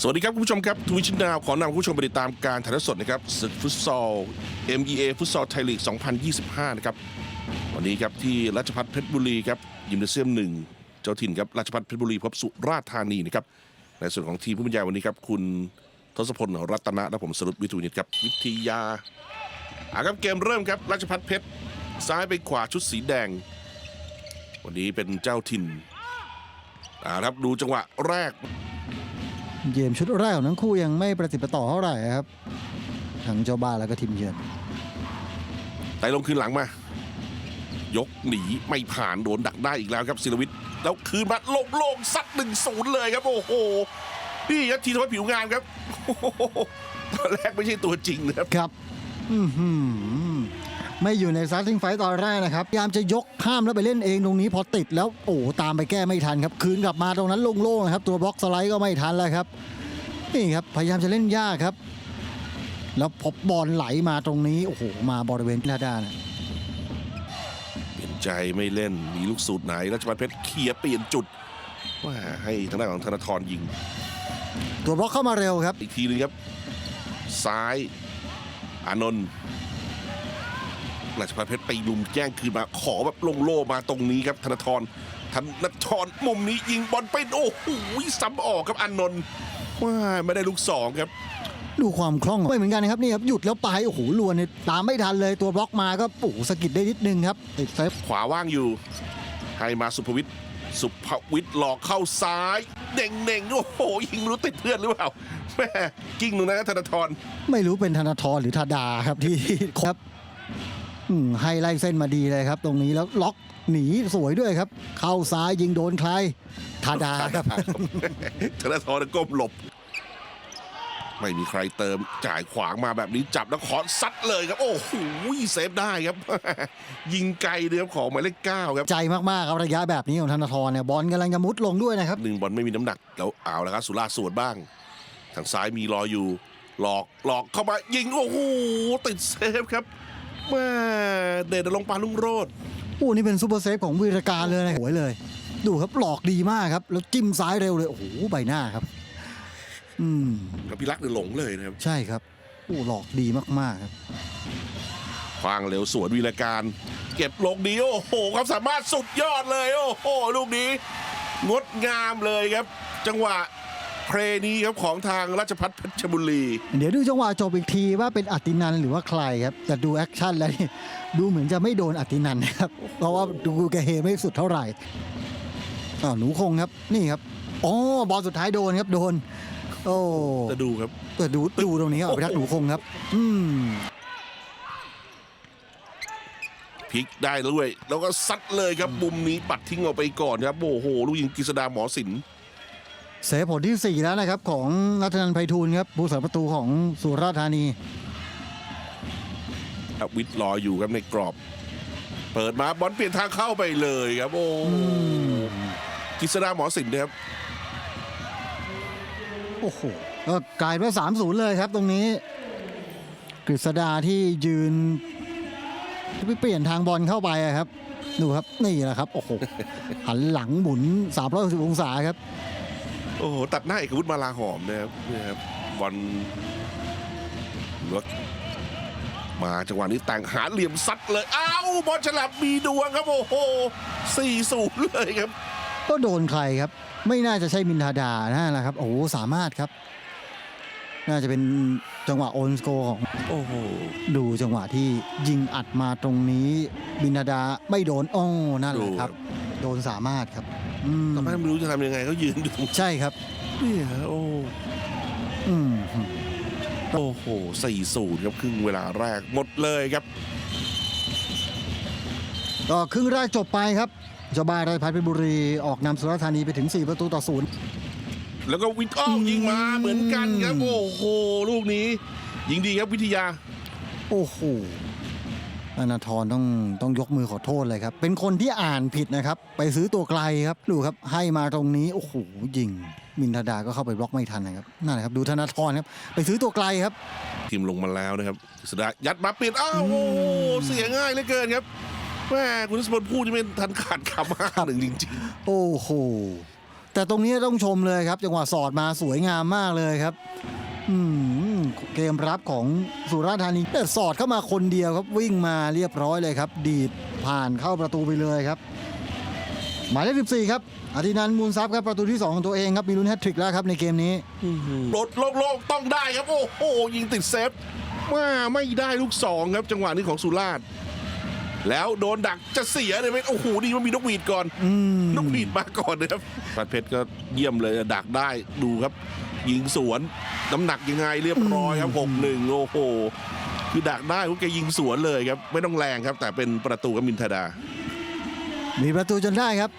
สวัสดีครับคุณผู้ชมครับทวิชินดาวขอนำคุณผู้ชมไปติดตามการถ่ายทอดสดนะครับศึกฟุตซอล MEA ฟุตซอลไทยลีก 2025 นะครับ วันนี้ครับที่ราชพัฒเพชรบุรีครับยิมเนเซียมหนึ่งเจ้าถิ่นครับราชพัฒเพชรบุรีพบสุราษฎร์ธานีนะครับในส่วนของทีมผู้บรรยายวันนี้ครับคุณทศพลรัตนะและผมสรุปวิทูนิตครับวิทยาอาครับเกมเริ่มครับราชพัฒเพชรซ้ายไปขวาชุดสีแดง วันนี้เป็นเจ้าถิ่นอ่าครับดูจังหวะแรก เกมชุดแรกของทั้งคู่ยังไม่ประติดประต่อเท่าไหร่ครับ ทั้งเจ้าบ้านแล้วก็ทีมเยือนไต่ลงคืนหลังมา ยกหนีไม่ผ่านโดนดักได้อีกแล้วครับศิลวิทย์แล้วคืนมาโล่งโล่งๆซัดหนึ่งศูนย์เลยครับโอ้โหนี่ครับทีทวัฒน์ผิวงามครับโอ้โหตอนแรกไม่ใช่ตัวจริงนะครับครับ อือหือ ไม่อยู่ในซัตติ้งไฟตอนแรกนะครับพยายามจะยกข้ามแล้วไปเล่นเองตรงนี้พอติดแล้วโอ้ตามไปแก้ไม่ทันครับ คืนกลับมาตรงนั้นโล่งๆนะครับ ตัวบล็อกสไลด์ก็ไม่ทันแล้วครับนี่ครับพยายามจะเล่นยากครับ แล้วพบบอลไหลมาตรงนี้โอ้โหมาบริเวณหน้าด้านนะเปลี่ยนใจไม่เล่นมีลูกสูตรไหนรัชบัลเพชรเคลียร์เปลี่ยนจุดว่าให้ทางด้านของธนาธรยิง ตัวบล็อกเข้ามาเร็วครับ อีกทีหนึงครับ ซ้าย อานนท์ ราชพัฒเพชรไปลุมแย่งคืนมาขอแบบลงโล่มาตรงนี้ครับธนาธรธนาธรมุมนี้ยิงบอลไปโอ้โหซ้ำออกครับอานนท์ว่าไม่ได้ลูกสองครับดูความคล่องไม่เหมือนกันนะครับนี่ครับหยุดแล้วไปโอ้โหลวนเนี่ยตามไม่ทันเลยตัวบล็อกมาก็โอ้โหสะกิดได้นิดนึงครับติดเซฟขวาว่างอยู่ ให้มาสุภวิทย์สุภวิทย์หลอกเข้าซ้ายเน่งเน่งๆโอ้โหยิงไม่รู้ติดเพื่อนหรือเปล่าแม่กิ้งตรงนั้นนะธนาธรไม่รู้เป็นธนาธรหรือธาดาครับที่ครับอืม ให้ไล่เส้นมาดีเลยครับ ตรงนี้แล้วล็อกหนีสวยด้วยครับ เข้าซ้ายยิงโดนใครธาดาครับธนาธรก้มหลบ ไม่มีใครเติมจ่ายขวางมาแบบนี้จับแล้วขอซัดเลยครับ โอ้โหเซฟได้ครับ ยิงไกลเดียวของหมายเลขเก้าครับใจมากๆครับระยะแบบนี้ของธนาธรเนี่ยบอลกำลังจะมุดลงด้วยนะครับหนึ่งบอลไม่มีน้ำหนักแล้วเอาแล้วครับสุราษฎร์สวนบ้าง ทางซ้ายมีรออยู่ หลอกหลอกเข้ามายิงโอ้โหติดเซฟครับ แม่เดชลงค์ปานลุงโรดโอ้นี่เป็นซูเปอร์เซฟของวีรการเลยนะโหวยเลย ดูครับหลอกดีมากครับ แล้วจิ้มซ้ายเร็วเลย โอ้โหใบหน้าครับ อืม กับพี่รักเนี่ยหลงเลยนะครับใช่ครับโอ้หลอกดีมากๆครับฟางเร็วสวนวีรการ เก็บลงดีโอ้โหความสามารถสุดยอดเลย โอ้โหลูกนี้ งดงามเลยครับ จังหวะ เพลงนี้ครับของทางราชพัฒเพชรบุรี เดี๋ยวดูจังหวะจบอีกทีว่าเป็นอตินันหรือว่าใครครับ แต่ดูแอคชั่นแล้วนี่ดูเหมือนจะไม่โดนอตินันนะครับ เพราะว่าดูแกเฮไม่สุดเท่าไหร่อ้าวหนูคงครับนี่ครับอ๋อบอลสุดท้ายโดนครับโดน โอ้จะดูครับแต่ดูดูตรงนี้ครับอภิรักษ์หนูคงครับ อืมพลิกได้ด้วยแล้วก็ซัดเลยครับมุมนี้ปัดทิ้งออกไปก่อนครับโอ้โหลูกยิงกฤษดาหมอศิลป์ เสผลที่ 4 แล้วนะครับของรัตนันไพฑูรย์ครับผู้สาประตูของสุราษฎร์ธานีครับวิทย์รออยู่ครับในกรอบ เปิดมาบอลเปลี่ยนทางเข้าไปเลยครับ โอ้โหกฤษดาหมอศิลป์นะครับโอ้โหก็กลายเป็นสามศูนย์เลยครับตรงนี้กฤษดาที่ยืนไปเปลี่ยนทางบอลเข้าไปอะครับ ดูครับนี่แหละครับ โอ้โหหันหลังหมุน360องศาครับ โอ้โหตัดหน้าเอกวุฒิมาลาหอมนะครับเนี่ยครับบอลลวกมาจังหวะนี้แต่งหาเหลี่ยมซัดเลย อ้าวบอลฉลับมีดวงครับ โอ้โหสี่ศูนย์เลยครับ ก็โดนใครครับ ไม่น่าจะใช่มินทาดานั่นแหละครับ โอ้โหสามารถครับ น่าจะเป็นจังหวะโอนสโกของ โอ้โหดูจังหวะที่ยิงอัดมาตรงนี้บินทาดาไม่โดนโอ้นั่นแหละครับ โดนสามารถครับ อืมตอนแรกไม่รู้จะทำยังไงก็ยืนดูใช่ครับ เนี่ยโอ้อืมโอ้โหสี่ศูนย์ครับครึ่งเวลาแรกหมดเลยครับ ก็ครึ่งแรกจบไปครับเจ้าบ้านราชพัฒน์เพชรบุรีออกนำสุราษฎร์ธานีไปถึง 4 ประตูต่อศูนย์ แล้วก็วิทย์อ้าวยิงมาเหมือนกันครับ โอ้โห ลูกนี้ ยิงดีครับวิทยา โอ้โห อนาธรต้องต้องยกมือขอโทษเลยครับ เป็นคนที่อ่านผิดนะครับ ไปซื้อตัวไกลครับดูครับให้มาตรงนี้โอ้โหยิง มินทาดาก็เข้าไปบล็อกไม่ทันนะครับนั่นแหละครับดูธนาธรครับไปซื้อตัวไกลครับ ทีมลงมาแล้วนะครับสดายัดมาเปลี่ยนอ้าวโอ้โหเสียง่ายเหลือเกินครับแม่คุณสมบัติพูดจะเป็นทันขาดคำห้าหนึ่งจริงโอ้โหแต่ตรงนี้ต้องชมเลยครับ จังหวะสอดมาสวยงามมากเลยครับ อืม เกมรับของสุราษฎร์ธานีแต่สอดเข้ามาคนเดียวครับวิ่งมาเรียบร้อยเลยครับ ดีดผ่านเข้าประตูไปเลยครับ หมายเลข14 ครับอธินันมูลทรัพย์ครับประตูที่ 2 ของตัวเองครับมีลุ้นแฮตทริกแล้วครับในเกมนี้รถโล่งๆต้องได้ครับ โอ้โหยิงติดเซฟว่าไม่ได้ลูกสองครับจังหวะนี้ของสุราษฎร์ แล้วโดนดักจะเสียเลยไหมโอ้โหดีมันมีนกหวีดก่อนอืมนกหวีดมาก่อนนะครับปัดเพชรก็เยี่ยมเลยดักได้ดูครับ ยิงสวนน้ำหนักยังไงเรียบร้อยครับหกหนึ่งโอ้โหคือดักได้พวกแกยิงสวนเลยครับ ไม่ต้องแรงครับ แต่เป็นประตูกับมินทดา มีประตูจนได้ครับ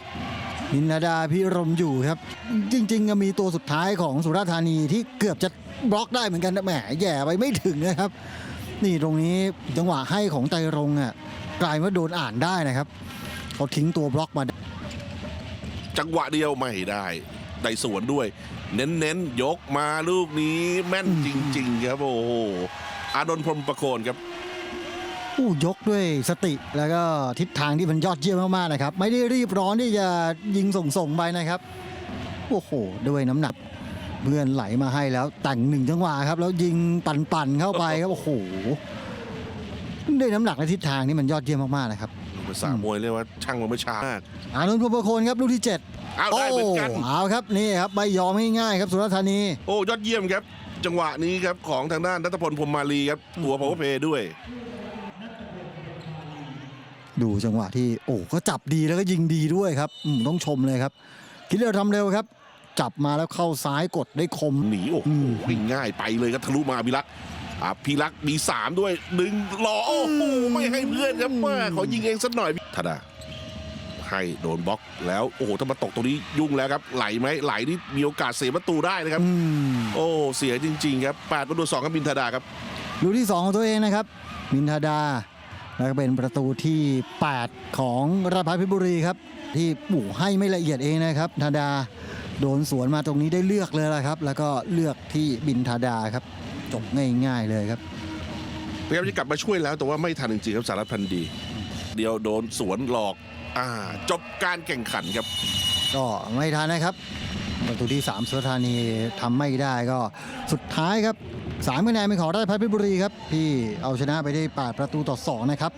มินาดาพิรมอยู่ครับ จริงๆก็มีตัวสุดท้ายของสุราษฎร์ธานีที่เกือบจะบล็อกได้เหมือนกันนะแหมแย่ไปไม่ถึงนะครับ นี่ตรงนี้จังหวะให้ของไตรรงค์อะ กลายว่าโดนอ่านได้นะครับเขาทิ้งตัวบล็อกมา จังหวะเดียวไม่ได้ได้สวนด้วย เน้นๆ ยกมาลูกนี้แม่นจริง ๆ ครับ โอ้โหอานนท์พรหมประโคนครับผู้ยกด้วยสติแล้วก็ทิศทางที่มันยอดเยี่ยมมากๆนะครับ ไม่ได้รีบร้อนที่จะยิงส่งๆไปนะครับ โอ้โห ด้วยน้ำหนักเพื่อนไหลมาให้แล้วแต่งหนึ่งจังหวะครับ แล้วยิงปั่นๆเข้าไปครับโอ้โห ด้วยน้ำหนักและทิศทางนี่มันยอดเยี่ยมมากๆนะครับภาษามวยเรียกว่าช่างมันไม่ช้ามากอานนท์พรหมประโคนครับลูกที่เจ็ดอ้าวได้เหมือนกันเอาครับนี่ครับไม่ยอมง่ายๆครับสุรษฎร์ธานี โอ้ยอดเยี่ยมครับ จังหวะนี้ครับของทางด้านนัทพลพรหมมาลีครับตัวพาวเวอร์เพย์ด้วย ดูจังหวะที่โอ้ก็จับดีแล้วก็ยิงดีด้วยครับอืมต้องชมเลยครับ คิดเร็วทำเร็วครับ จับมาแล้วเข้าซ้ายกดได้คม หนีโอ้โหอืมวิ่งง่ายไปเลยครับทะลุมาพิรักษ์ อะพิรักษ์มีสามด้วยดึงรอโอ้โหไม่ให้เพื่อนครับว่าขอยิงเองสักหน่อยธดาให้โดนบล็อกแล้วโอ้โหถ้ามาตกตรงนี้ยุ่งแล้วครับ ไหลไหมไหลนี่มีโอกาสเสียประตูได้นะครับอืมโอ้เสียจริง ๆ ครับแปดประตูสองกับบินธดาครับลูกที่ 2 ของตัวเองนะครับ มินทาดา แล้วก็เป็นประตูที่ 8 ของราชพัฒน์เพชรบุรีครับ ที่ปู่ให้ไม่ละเอียดเองนะครับทาดาโดนสวนมาตรงนี้ได้เลือกเลยละครับ แล้วก็เลือกที่บินทาดาครับ จบง่ายๆเลยครับพยายามจะกลับมาช่วยแล้วแต่ว่าไม่ทันจริงๆครับสารพันธ์ดี เดียวโดนสวนหลอกอ่าจบการแข่งขันครับ ก็ไม่ทันนะครับ ประตูที่3สุราษฎร์ธานีทำไม่ได้ก็สุดท้ายครับสามคะแนนเป็นของราชพัฒน์เพชรบุรีครับที่เอาชนะไปได้8ประตูต่อ 2 นะครับ